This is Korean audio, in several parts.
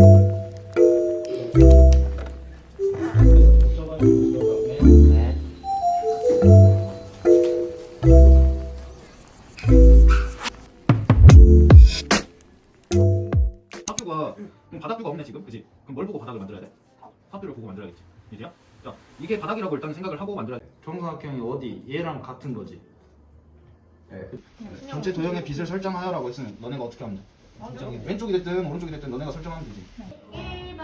네. 학교가 그럼 바닥뷰가 없네 지금 그지? 그럼 뭘 보고 바닥을 만들어야 돼? 학교를 보고 만들어야겠지 이제야? 자 이게 바닥이라고 일단 생각을 하고 만들어야 돼 정사각형이 어디 얘랑 같은 거지 네. 전체 도형의 빛을 설정하여라고 했으면 너네가 어떻게 하면 돼? 왼쪽이 됐든 오른쪽이 됐든 너네가 설정하면 되지 1번,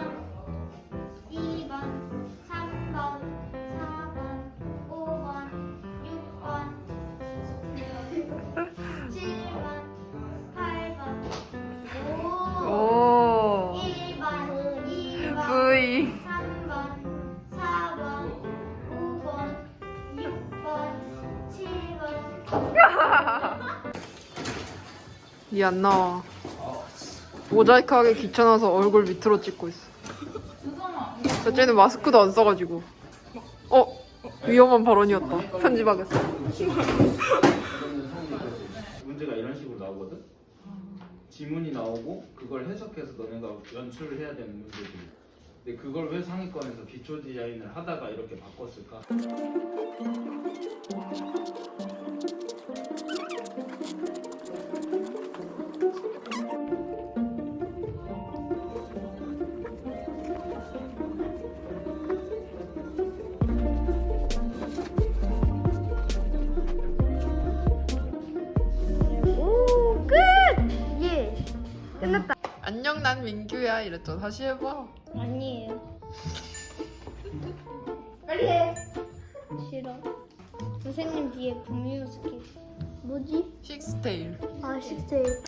2번, 3번, 4번, 5번, 6번, 7번, 8번, 오 1번, 2번, V 3번, 4번, 5번, 6번, 7번. 이안 나와 모자이크 하기 귀찮아서 얼굴 밑으로 찍고 있어. 어제는 마스크도 안 써가지고. 어? 위험한 발언이었다. 편집하겠어. 문제가 이런 식으로 나오거든? 지문이 나오고 그걸 해석해서 너네가 연출을 해야 되는 문제들 근데 그걸 왜 상위권에서 기초 디자인을 하다가 이렇게 바꿨을까? 안녕 난 민규야 이랬죠 다시 해봐 아니에요. 빨리 해. 싫어. 선생님 뒤에 분뮤스키. 뭐지? 식스테일 아, 식스테일.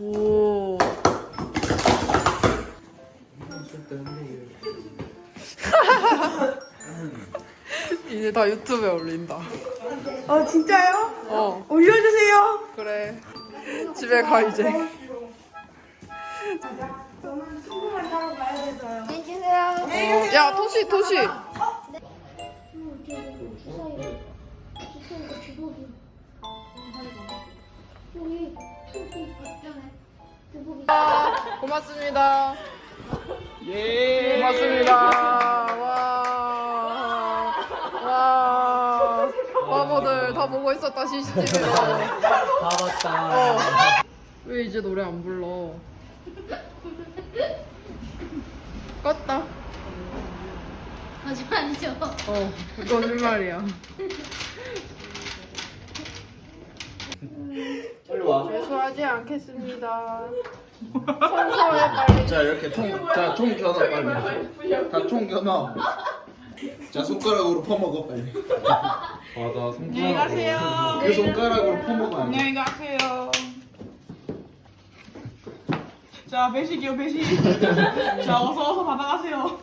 오 이제 다 유튜브에 올린다 어 진짜요? 어 올려주세요. 그래 집에 가 이제 저는 가야 돼서요. 해주세요. 어, 야 토시 토시. 아, 고맙습니다 예 고맙습니다 와, 와 바보들 다 보고 있었다 CCTV로 바봤다. 어. 왜 이제 노래 안 불러 껐다 거짓말이죠. 어 거짓말이야 빨리 와. 죄송하지 않겠습니다 청소해 빨리 자 이렇게 총 자총 겨눠 빨리. 다 총 겨눠. 자 손가락으로 퍼먹어 빨리. 아나 안녕히 가세요. 그 손가락으로 퍼먹어. 안 돼. 안녕히 가세요. 자 배식이요 배식. 자 어서 어서 받아가세요.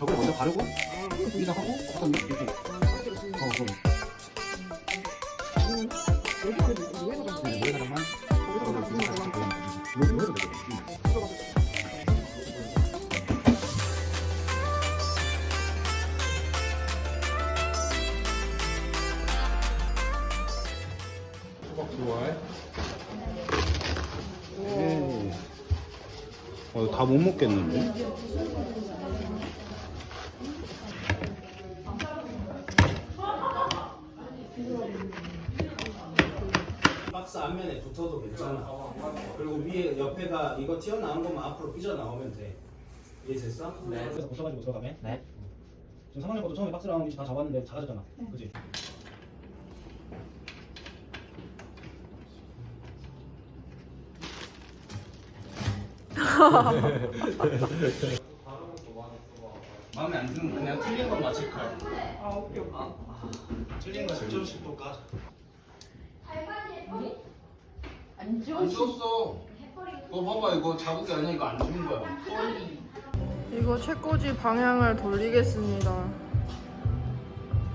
저걸 먼저 바르고 여기다 하고 약간 이렇게. 어 그럼. 네, 모래사장만. 여기 되고. 수박 좋아해? 어, 다못 먹겠는데? 박스 앞면에 붙어도 괜찮아. 그리고 위에 옆에가 이거 튀어나온 것만 앞으로 삐져나오면 돼. 이해됐어? 네. 그래서 고쳐가지고 들어가면. 네. 지금 3학년 것도 처음에 박스 나온 위치 다 잡았는데 작아졌잖아. 그지? 마음에 안 드는 거 그냥 틀린 것만 체크할. 아 오케이 오케이. 틀린 거 10점씩 또까 안 줬어. 어 봐봐 이거 자국이 아니야 이거 안 주는 거야. 이거 책꽂이 방향을 돌리겠습니다.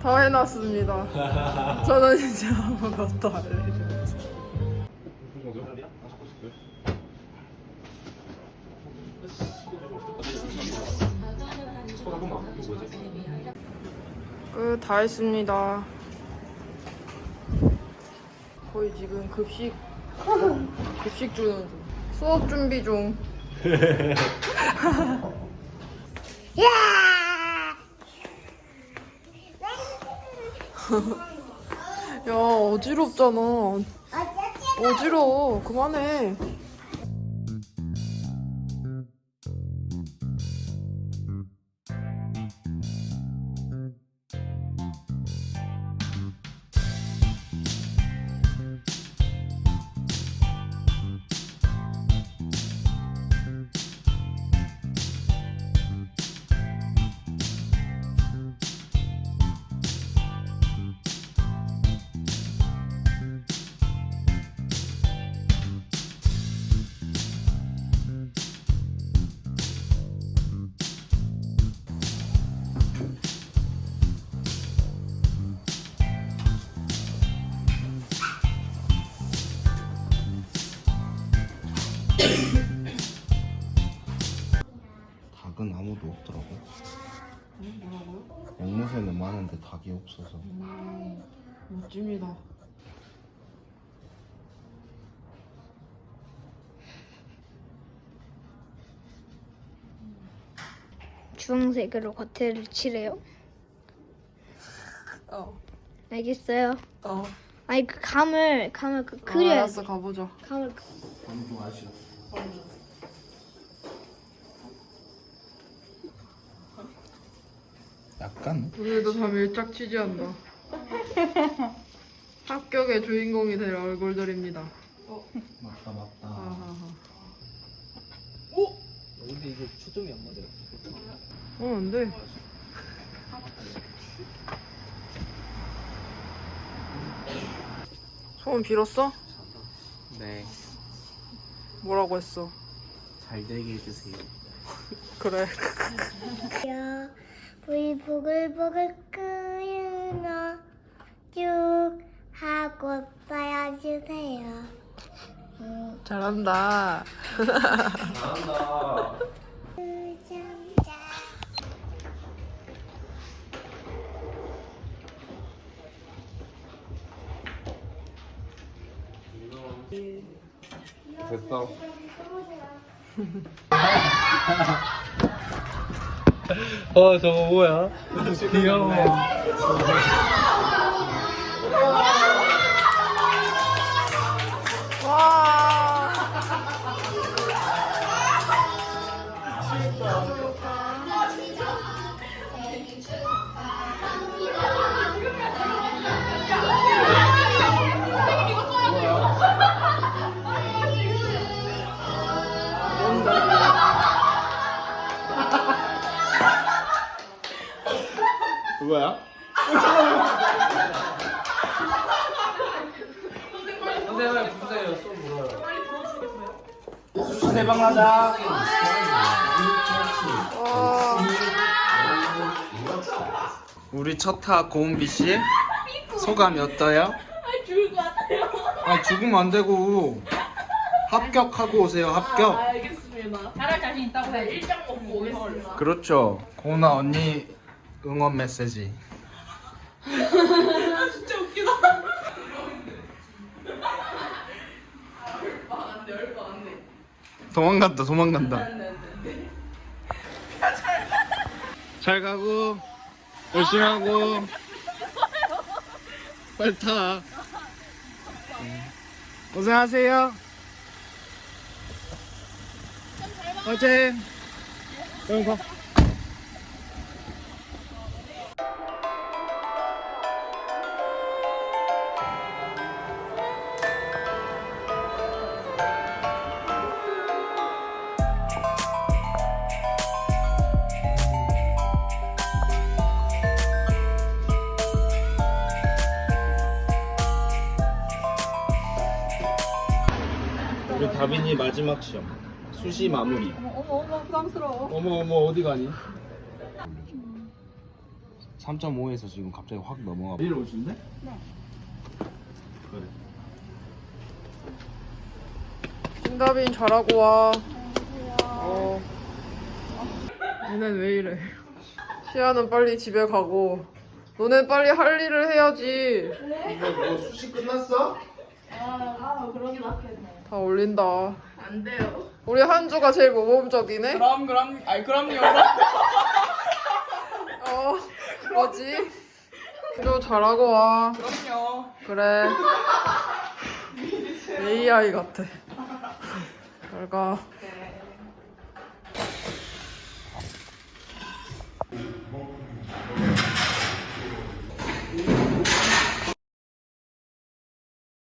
다 해놨습니다. 저는 이제 아무것도 안 해요. 끝, 다 했습니다. 거의 지금 급식, 급식 주는 중. 수업 준비 중. 야, 어지럽잖아. 어지러워. 그만해. 닭은 아무도 없더라고. 뭐라고요? 앵무새는 많은데 닭이 없어서. 음, 멋집니다. 주황색으로 겉을 칠해요. 어. 알겠어요. 어. 아니 그 감을 감을 그 아, 그려야 돼. 알았어, 가보자. 감을 그- 방금 아시오. 약간 오늘도 다 밀착 취재한다. 합격의 주인공이 될 얼굴들입니다. 맞다 맞다. 아하하. 근데 이거 초점이 안 맞아요. 어, 안 돼. 소원 빌었어? 네. 뭐라고 했어? 잘 되게 해주세요. 그래. 야, 우리 보글보글 끓는 쭉 하고 쌓여주세요. 잘한다. 잘한다. 됐어. 어 저거 뭐야? 귀여워. 그거야? 선생님 부르세요. 또 물어요. 대박 나자. 와. 우리 첫타 고은비 씨 소감이 어떠요? 아 죽을 것 같아요. 아 죽으면 안 되고 합격하고 오세요. 합격. 알겠습니다. 잘할 자신 있다고 해. 일장 먹고 오겠습니다. 그렇죠. 고은아 언니 응원 메시지. 진짜 웃기다. 도망간다. 도망간다. 잘 가고 열심히 하고 빨리 타. 응. 고생하세요. 화이팅. 응, 가. 우리 다빈이 마지막 시험. 수시 마무리. 어머 어머 부담스러워. 어머 어머 어디 가니? 3.5에서 지금 갑자기 확 넘어가. 내일 오신대? 네. 그래. 신다빈 잘하고 와. 어. 얘는 왜 이래? 시아는 빨리 집에 가고. 너네 빨리 할 일을 해야지. 이거 뭐 수시 끝났어? 다 올린다. 안 돼요. 우리 한주가 제일 모범적이네. 그럼 그럼 아이 그럼요. 어, 뭐지? 좀 잘하고 와. 그럼요. 그래. AI 같아. 잘 가.